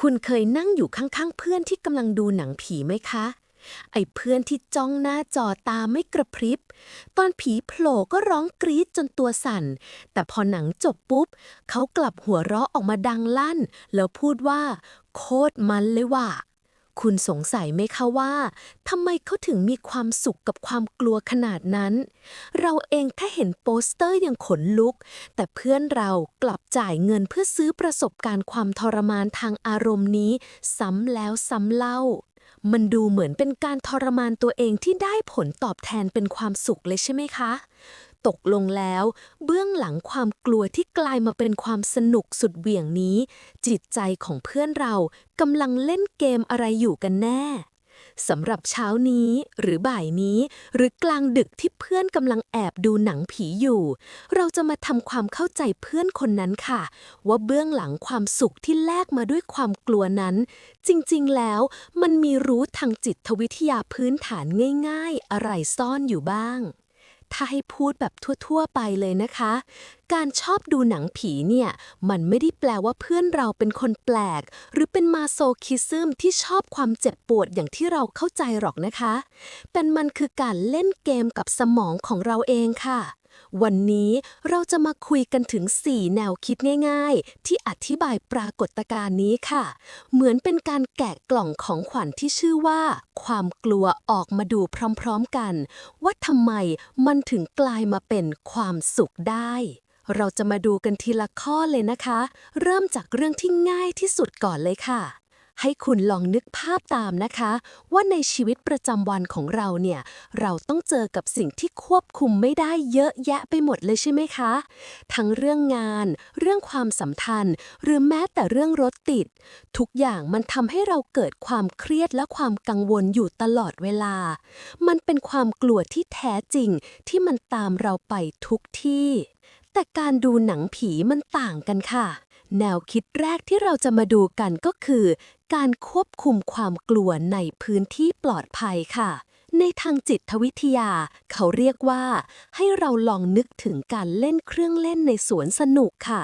คุณเคยนั่งอยู่ข้างๆ เพื่อนที่กำลังดูหนังผีไหมคะ ไอ้เพื่อนที่จ้องหน้าจอตาไม่กระพริบ ตอนผีโผล่ก็ร้องกรี๊ดจนตัวสั่น แต่พอหนังจบปุ๊บ เขากลับหัวเราะออกมาดังลั่น แล้วพูดว่า โคตรมันเลยว่ะ คุณสงสัยไหมคะว่าทำไมเขาถึงมีความสุขกับความกลัวขนาดนั้น เราเองถ้าเห็นโปสเตอร์ยังขนลุก แต่เพื่อนเรากลับจ่ายเงินเพื่อซื้อประสบการณ์ความทรมานทางอารมณ์นี้ ซ้ำแล้วซ้ำเล่า มันดูเหมือนเป็นการทรมานตัวเองที่ได้ผลตอบแทนเป็นความสุขเลยใช่ไหมคะ ตกลงแล้ว เบื้องหลังความกลัวที่กลายมาเป็นความสนุกสุดเหวี่ยงนี้ จิตใจของเพื่อนเรากำลังเล่นเกมอะไรอยู่กันแน่สำหรับเช้านี้หรือบ่ายนี้ หรือกลางดึกที่เพื่อนกำลังแอบดูหนังผีอยู่ เราจะมาทำความเข้าใจเพื่อนคนนั้นค่ะ ว่าเบื้องหลังความสุขที่แลกมาด้วยความกลัวนั้น จริงๆแล้วมันมีรู้ทางจิตวิทยาพื้นฐานง่าย ๆ อะไรซ่อนอยู่บ้าง ถ้าให้พูดแบบทั่วๆไปเลยนะคะ การชอบดูหนังผีเนี่ย มันไม่ได้แปลว่าเพื่อนเราเป็นคนแปลก หรือเป็นมาโซคิซึมที่ชอบความเจ็บปวดอย่างที่เราเข้าใจหรอกนะคะ เป็นมันคือการเล่นเกมกับสมองของเราเองค่ะ วันนี้เราจะมาคุยกันถึง 4 แนวคิดง่าย ๆ ที่อธิบายปรากฏการณ์นี้ค่ะ เหมือนเป็นการแกะกล่องของขวัญที่ชื่อว่า ความกลัวออกมาดูพร้อมๆกัน ว่าทำไมมันถึงกลายมาเป็นความสุขได้ เราจะมาดูกันทีละข้อเลยนะคะ เริ่มจากเรื่องที่ง่ายที่สุดก่อนเลยค่ะ ให้คุณลองนึกภาพตามนะคะ ว่าในชีวิตประจำวันของเราเนี่ย เราต้องเจอกับสิ่งที่ควบคุมไม่ได้เยอะแยะไปหมดเลยใช่ไหมคะ ทั้งเรื่องงาน เรื่องความสัมพันธ์ หรือแม้แต่เรื่องรถติด ทุกอย่างมันทำให้เราเกิดความเครียดและความกังวลอยู่ตลอดเวลา มันเป็นความกลัวที่แท้จริงที่มันตามเราไปทุกที่ แต่การดูหนังผีมันต่างกันค่ะ แนวคิดแรกที่เราจะมาดูกันก็คือ การควบคุมความกลัวในพื้นที่ปลอดภัยค่ะ ในทางจิตวิทยา เขาเรียกว่า ให้เราลองนึกถึงการเล่นเครื่องเล่นในสวนสนุกค่ะ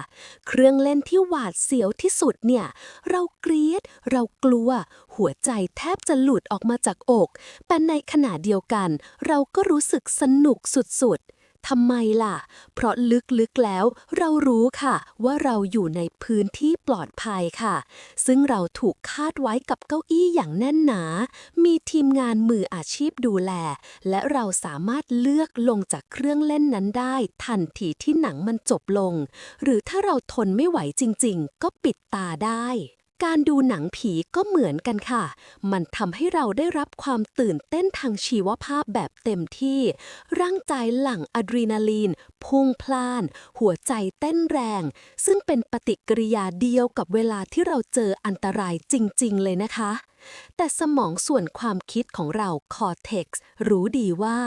เครื่องเล่นที่หวาดเสียวที่สุดเนี่ย เราเกรียดเรากลัว หัวใจแทบจะหลุดออกมาจากอก แต่ในขณะเดียวกัน เราก็รู้สึกสนุกสุดๆ ทำไมล่ะ เพราะลึกๆแล้วเรารู้ค่ะ ว่าเราอยู่ในพื้นที่ปลอดภัยค่ะ ซึ่งเราถูกคาดไว้กับเก้าอี้อย่างแน่นหนา มีทีมงานมืออาชีพดูแล และเราสามารถเลือกลงจากเครื่องเล่นนั้นได้ ทันทีที่หนังมันจบลง หรือถ้าเราทนไม่ไหวจริงๆ ก็ปิดตาได้ การดูหนังผีก็เหมือนกันค่ะ มันทำให้เราได้รับความตื่นเต้นทางชีวภาพแบบเต็มที่ ร่างกายหลั่งอะดรีนาลีน พุ่งพล่าน หัวใจเต้นแรง ซึ่งเป็นปฏิกิริยาเดียวกับเวลาที่เราเจออันตรายจริง ๆ เลยนะคะ แต่สมองส่วนความคิดของเราคอเท็กซ์รู้ดีว่า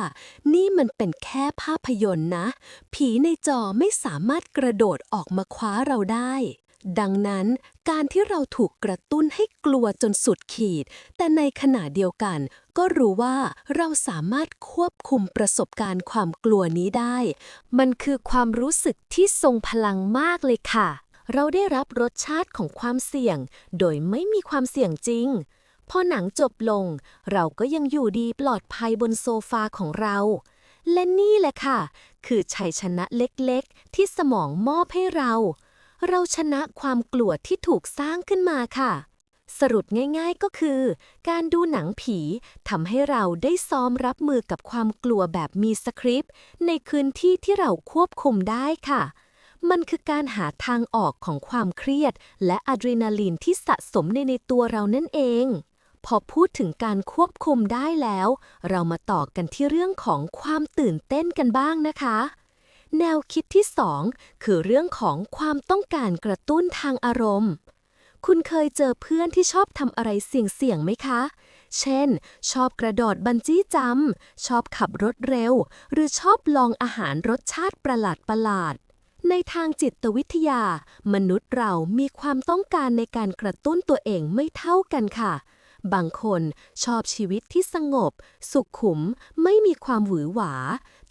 นี่มันเป็นแค่ภาพยนตร์นะ ผีในจอไม่สามารถกระโดดออกมาคว้าเราได้ ดังนั้นการที่เราถูกกระตุ้นให้กลัวจนสุดขีด แต่ในขณะเดียวกัน ก็รู้ว่าเราสามารถควบคุมประสบการณ์ความกลัวนี้ได้ มันคือความรู้สึกที่ทรงพลังมากเลยค่ะ เราได้รับรสชาติของความเสี่ยง โดยไม่มีความเสี่ยงจริง พอหนังจบลง เราก็ยังอยู่ดีปลอดภัยบนโซฟาของเราและนี่แหละค่ะ คือชัยชนะเล็กๆ ที่สมองมอบให้เรา เราชนะความกลัวที่ถูกสร้างขึ้นมาค่ะ สรุปง่ายๆก็คือ การดูหนังผีทำให้เราได้ซ้อมรับมือกับความกลัวแบบมีสคริปต์ในพื้นที่ที่เราควบคุมได้ค่ะ มันคือการหาทางออกของความเครียด และอะดรีนาลีนที่สะสมในในตัวเรานั่นเองพอพูดถึงการควบคุมได้แล้ว เรามาต่อกันที่เรื่องของความตื่นเต้นกันบ้างนะคะ แนวคิดที่ 2 คือเรื่องของความต้องการกระตุ้นทางอารมณ์ คุณเคยเจอเพื่อนที่ชอบทำอะไรเสี่ยงๆไหมคะ เช่น ชอบกระโดดบันจี้จัมชอบขับรถเร็ว หรือชอบลองอาหารรสชาติประหลาดประหลาดๆในทางจิตวิทยา มนุษย์เรามีความต้องการในการกระตุ้นตัวเองไม่เท่ากันค่ะ บางคนชอบชีวิตที่สงบ สุขขุม ไม่มีความหวือหวา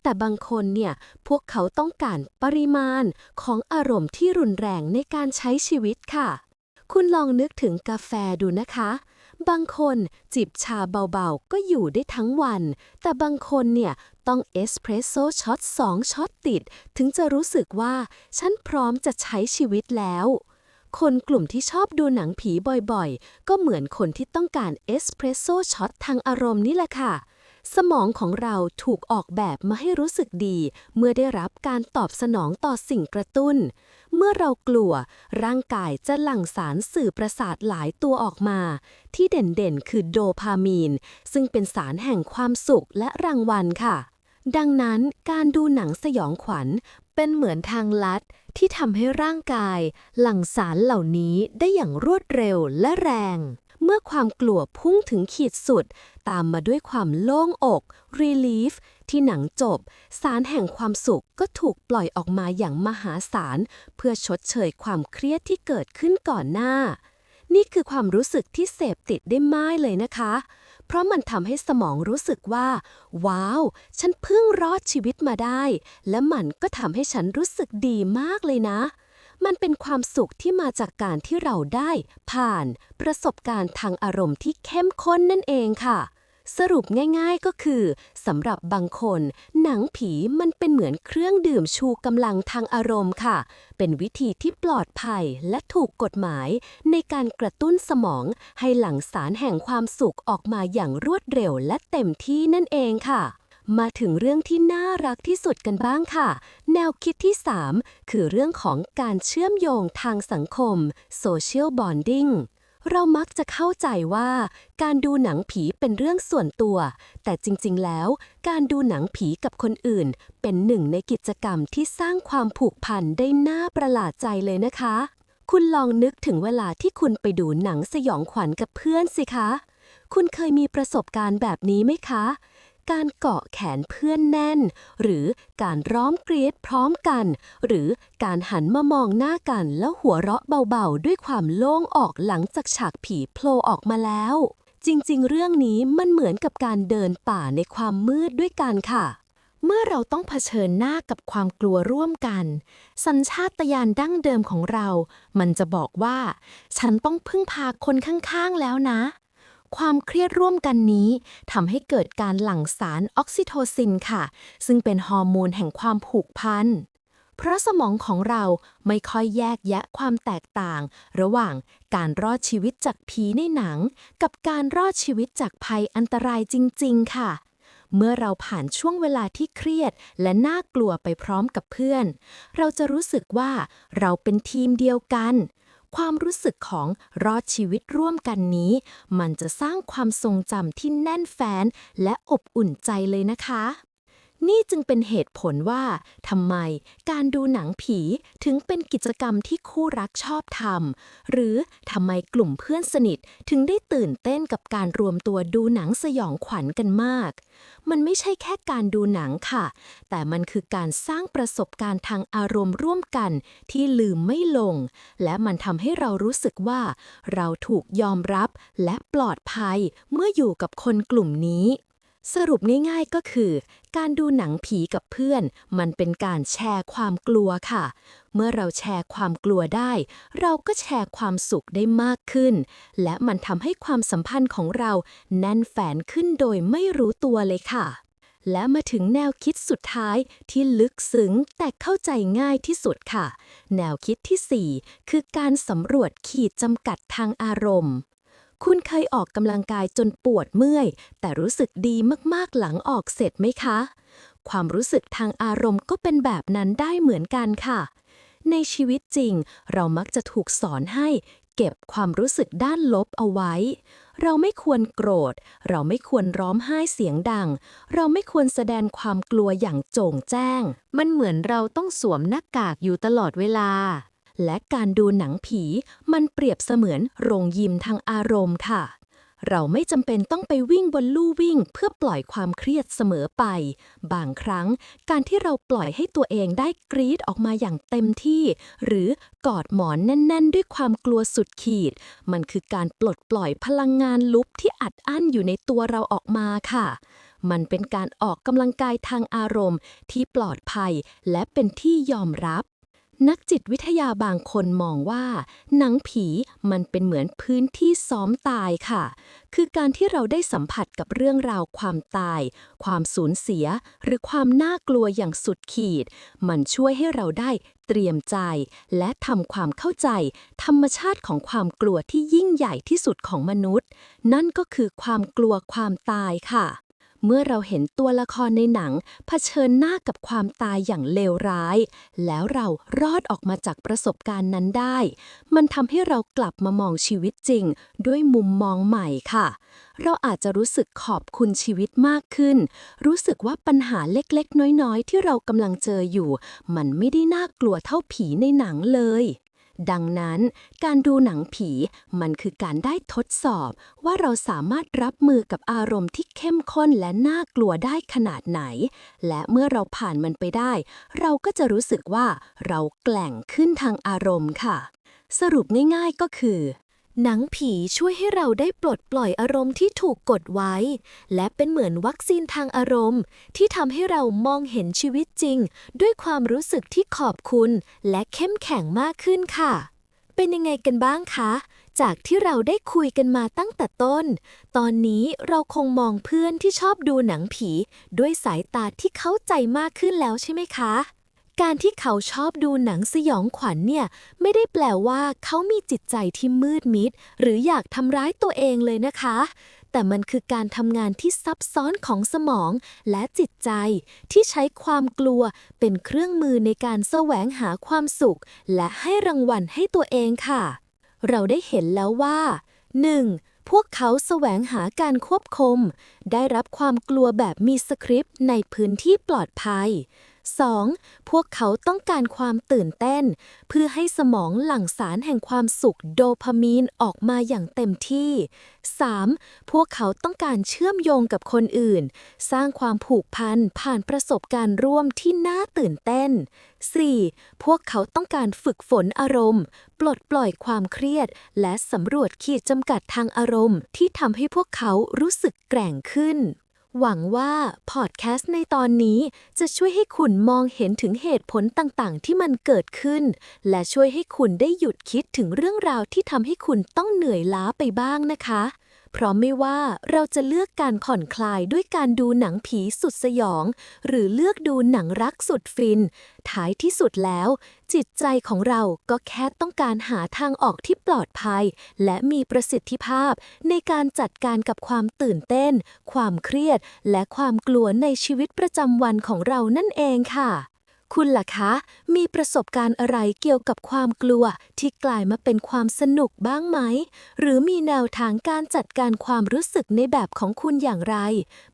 แต่บางคนเนี่ยพวกเขาต้องการปริมาณของอารมณ์ที่รุนแรงในการใช้ชีวิตค่ะ คุณลองนึกถึงกาแฟดูนะคะ บางคนจิบชาเบาๆ ก็อยู่ได้ทั้งวัน แต่บางคนเนี่ยต้องเอสเพรสโซช็อตสองช็อตติด ถึงจะรู้สึกว่า ฉันพร้อมจะใช้ชีวิตแล้วคนกลุ่มที่ชอบดูหนังผีบ่อยๆ ก็เหมือนคนที่ต้องการเอสเพรสโซช็อตทางอารมณ์นี่แหละค่ะ สมองของเราถูกออกแบบมาให้รู้สึกดี เมื่อได้รับการตอบสนองต่อสิ่งกระตุ้น เมื่อเรากลัว ร่างกายจะหลั่งสารสื่อประสาทหลายตัวออกมา ที่เด่นๆ คือโดพามีน ซึ่งเป็นสารแห่งความสุขและรางวัลค่ะ ดังนั้นการดูหนังสยองขวัญเป็นเหมือนทางลัดที่ทำให้ร่างกาย หลั่งสารเหล่านี้ได้อย่างรวดเร็วและแรง เมื่อความกลัวพุ่งถึงขีดสุด ตามมาด้วยความโล่งอก relief ที่หนังจบ สารแห่งความสุขก็ถูกปล่อยออกมาอย่างมหาศาล เพื่อชดเชยความเครียดที่เกิดขึ้นก่อนหน้า นี่คือความรู้สึกที่เสพติดได้มากเลยนะคะ เพราะมันทำให้สมองรู้สึกว่า ว้าว ฉันเพิ่งรอดชีวิตมาได้ และมันก็ทำให้ฉันรู้สึกดีมากเลยนะ มันเป็นความสุขที่มาจากการที่เราได้ผ่านประสบการณ์ทางอารมณ์ที่เข้มข้นนั่นเองค่ะ สรุปง่ายๆก็คือสำหรับบางคน หนังผีมันเป็นเหมือนเครื่องดื่มชูกำลังทางอารมณ์ค่ะ เป็นวิธีที่ปลอดภัยและถูกกฎหมาย ในการกระตุ้นสมองให้หลั่งสารแห่งความสุขออกมาอย่างรวดเร็วและเต็มที่นั่นเองค่ะ มาถึงเรื่องที่น่ารักที่สุดกันบ้างค่ะ แนวคิดที่ 3 คือเรื่องของการเชื่อมโยงทางสังคม social bonding เรามักจะเข้าใจว่า การดูหนังผีเป็นเรื่องส่วนตัว แต่จริงๆ แล้ว การดูหนังผีกับคนอื่น เป็นหนึ่งในกิจกรรมที่สร้างความผูกพันได้น่าประหลาดใจเลยนะคะ คุณลองนึกถึงเวลาที่คุณไปดูหนังสยองขวัญกับเพื่อนสิคะ คุณเคยมีประสบการณ์แบบนี้ไหมคะ การเกาะแขนเพื่อนแน่น หรือการร้องกรีดพร้อมกัน หรือการหันมามองหน้ากันแล้วหัวเราะเบาๆ ด้วยความโล่งออกหลังจากฉากผีโผล่ออกมาแล้ว จริงๆ เรื่องนี้มันเหมือนกับการเดินป่าในความมืดด้วยกันค่ะ เมื่อเราต้องเผชิญหน้ากับความกลัวร่วมกัน สัญชาตญาณดั้งเดิมของเรา มันจะบอกว่า ฉันต้องพึ่งพาคนข้างๆแล้วนะ ความเครียดร่วมกันนี้ทำให้เกิดการหลั่งสารออกซิโทซินค่ะ ซึ่งเป็นฮอร์โมนแห่งความผูกพันเพราะสมองของเราไม่ค่อยแยกแยะความแตกต่าง ระหว่างการรอดชีวิตจากผีในหนัง กับการรอดชีวิตจากภัยอันตรายจริง ๆ ค่ะ เมื่อเราผ่านช่วงเวลาที่เครียดและน่ากลัวไปพร้อมกับเพื่อน เราจะรู้สึกว่าเราเป็นทีมเดียวกัน ความรู้สึกของรอดชีวิตร่วมกันนี้ มันจะสร้างความทรงจำที่แน่นแฟ้นและอบอุ่นใจเลยนะคะ นี่จึงเป็นเหตุผลว่าทำไมการดูหนังผีถึงเป็นกิจกรรมที่คู่รักชอบทำหรือทำไมกลุ่มเพื่อนสนิทถึงได้ตื่นเต้นกับการรวมตัวดูหนังสยองขวัญกันมาก มันไม่ใช่แค่การดูหนังค่ะ แต่มันคือการสร้างประสบการณ์ทางอารมณ์ร่วมกันที่ลืมไม่ลง และมันทำให้เรารู้สึกว่า เราถูกยอมรับและปลอดภัยเมื่ออยู่กับคนกลุ่มนี้ สรุปง่ายๆก็คือ การดูหนังผีกับเพื่อน มันเป็นการแชร์ความกลัวค่ะ เมื่อเราแชร์ความกลัวได้ เราก็แชร์ความสุขได้มากขึ้น และมันทำให้ความสัมพันธ์ของเราแน่นแฟนขึ้นโดยไม่รู้ตัวเลยค่ะ และมาถึงแนวคิดสุดท้ายที่ลึกซึ้งแต่เข้าใจง่ายที่สุดค่ะ แนวคิดที่ 4 คือการสำรวจขีดจำกัดทางอารมณ์ คุณเคยออกกำลังกายจนปวดเมื่อย แต่รู้สึกดีมากๆหลังออกเสร็จไหมคะ ความรู้สึกทางอารมณ์ก็เป็นแบบนั้นได้เหมือนกันค่ะ ในชีวิตจริง เรามักจะถูกสอนให้เก็บความรู้สึกด้านลบเอาไว้ เราไม่ควรโกรธ เราไม่ควรร้องไห้เสียงดัง เราไม่ควรแสดงความกลัวอย่างโจ่งแจ้ง มันเหมือนเราต้องสวมหน้ากากอยู่ตลอดเวลา และการดูหนังผีมันเปรียบเสมือนโรงยิมทางอารมณ์ค่ะ เราไม่จำเป็นต้องไปวิ่งบนลู่วิ่งเพื่อปล่อยความเครียดเสมอไป บางครั้งการที่เราปล่อยให้ตัวเองได้กรีดออกมาอย่างเต็มที่ หรือกอดหมอนแน่น ๆ ด้วยความกลัวสุดขีด มันคือการปลดปล่อยพลังงานลุบที่อัดอั้นอยู่ในตัวเราออกมาค่ะมันเป็นการออกกำลังกายทางอารมณ์ที่ปลอดภัยและเป็นที่ยอมรับ นักจิตวิทยาบางคนมองว่า หนังผีมันเป็นเหมือนพื้นที่ซ้อมตายค่ะ คือการที่เราได้สัมผัสกับเรื่องราวความตาย ความสูญเสีย หรือความน่ากลัวอย่างสุดขีด มันช่วยให้เราได้เตรียมใจ และทำความเข้าใจ ธรรมชาติของความกลัวที่ยิ่งใหญ่ที่สุดของมนุษย์ นั่นก็คือความกลัวความตายค่ะ เมื่อเราเห็นตัวละครในหนังเผชิญหน้ากับความตายอย่างเลวร้าย แล้วเรารอดออกมาจากประสบการณ์นั้นได้ มันทำให้เรากลับมามองชีวิตจริง ด้วยมุมมองใหม่ค่ะ เราอาจจะรู้สึกขอบคุณชีวิตมากขึ้น รู้สึกว่าปัญหาเล็กๆ น้อยๆ ที่เรากำลังเจออยู่ มันไม่ได้น่ากลัวเท่าผีในหนังเลย ดังนั้น การดูหนังผีมันคือการได้ทดสอบว่าเราสามารถรับมือกับอารมณ์ที่เข้มข้นและน่ากลัวได้ขนาดไหน และเมื่อเราผ่านมันไปได้ เราก็จะรู้สึกว่าเราแกล่งขึ้นทางอารมณ์ค่ะ สรุปง่ายๆก็คือ หนังผีช่วยให้เราได้ปลดปล่อยอารมณ์ที่ถูกกดไว้ และเป็นเหมือนวัคซีนทางอารมณ์ ที่ทำให้เรามองเห็นชีวิตจริง ด้วยความรู้สึกที่ขอบคุณ และเข้มแข็งมากขึ้นค่ะ เป็นยังไงกันบ้างคะ จากที่เราได้คุยกันมาตั้งแต่ต้น ตอนนี้เราคงมองเพื่อนที่ชอบดูหนังผี ด้วยสายตาที่เข้าใจมากขึ้นแล้วใช่ไหมคะ การที่เขาชอบดูหนังสยองขวัญเนี่ยไม่ได้แปลว่าเขามีจิตใจที่มืดมิด หรืออยากทำร้ายตัวเองเลยนะคะ แต่มันคือการทำงานที่ซับซ้อนของสมองและจิตใจ ที่ใช้ความกลัวเป็นเครื่องมือในการแสวงหาความสุข และให้รางวัลให้ตัวเองค่ะ เราได้เห็นแล้วว่า 1. พวกเขาแสวงหาการควบคุม ได้รับความกลัวแบบมีสคริปต์ในพื้นที่ปลอดภัย 2. พวกเขาต้องการความตื่นเต้น เพื่อให้สมองหลั่งสารแห่งความสุขโดพามีนออกมาอย่างเต็มที่ 3. พวกเขาต้องการเชื่อมโยงกับคนอื่น สร้างความผูกพันผ่านประสบการณ์ร่วมที่น่าตื่นเต้น 4. พวกเขาต้องการฝึกฝนอารมณ์ ปลดปล่อยความเครียด และสำรวจขีดจำกัดทางอารมณ์ ที่ทำให้พวกเขารู้สึกแกร่งขึ้น หวังว่าพอดแคสต์ในตอนนี้จะช่วยให้คุณมองเห็นถึงเหตุผลต่างๆ ที่มันเกิดขึ้น และช่วยให้คุณได้หยุดคิดถึงเรื่องราวที่ทำให้คุณต้องเหนื่อยล้าไปบ้างนะคะ เพราะไม่ว่าเราจะเลือกการผ่อนคลายด้วยการดูหนังผีสุดสยอง หรือเลือกดูหนังรักสุดฟิน ท้ายที่สุดแล้ว จิตใจของเราก็แค่ต้องการหาทางออกที่ปลอดภัย และมีประสิทธิภาพ ในการจัดการกับความตื่นเต้น ความเครียด และความกลัวในชีวิตประจำวันของเรานั่นเองค่ะ คุณล่ะคะ มีประสบการณ์อะไรเกี่ยวกับความกลัวที่กลายมาเป็นความสนุกบ้างไหม หรือมีแนวทางการจัดการความรู้สึกในแบบของคุณอย่างไร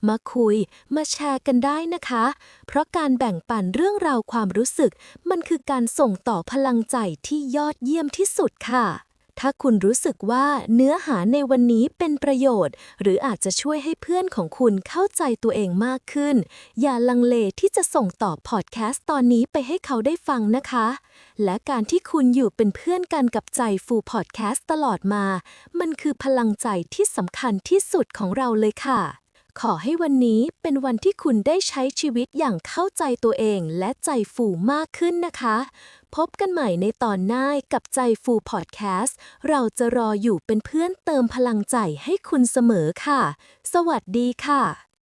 มาคุย มาแชร์กันได้นะคะ เพราะการแบ่งปันเรื่องราวความรู้สึก มันคือการส่งต่อพลังใจที่ยอดเยี่ยมที่สุดค่ะ ถ้าคุณรู้สึกว่าเนื้อหาในวันนี้เป็นประโยชน์ หรืออาจจะช่วยให้เพื่อนของคุณเข้าใจตัวเองมากขึ้น อย่าลังเลที่จะส่งต่อพอดแคสต์ตอนนี้ไปให้เขาได้ฟังนะคะ และการที่คุณอยู่เป็นเพื่อนกันกับใจฟูพอดแคสต์ตลอดมา มันคือพลังใจที่สำคัญที่สุดของเราเลยค่ะ ขอให้วันนี้เป็นวันที่คุณได้ใช้ชีวิตอย่างเข้าใจตัวเองและใจฟูมากขึ้นนะคะ พบกันใหม่ในตอนหน้ากับใจฟูพอดแคสต์ เราจะรออยู่เป็นเพื่อนเติมพลังใจให้คุณเสมอค่ะ สวัสดีค่ะ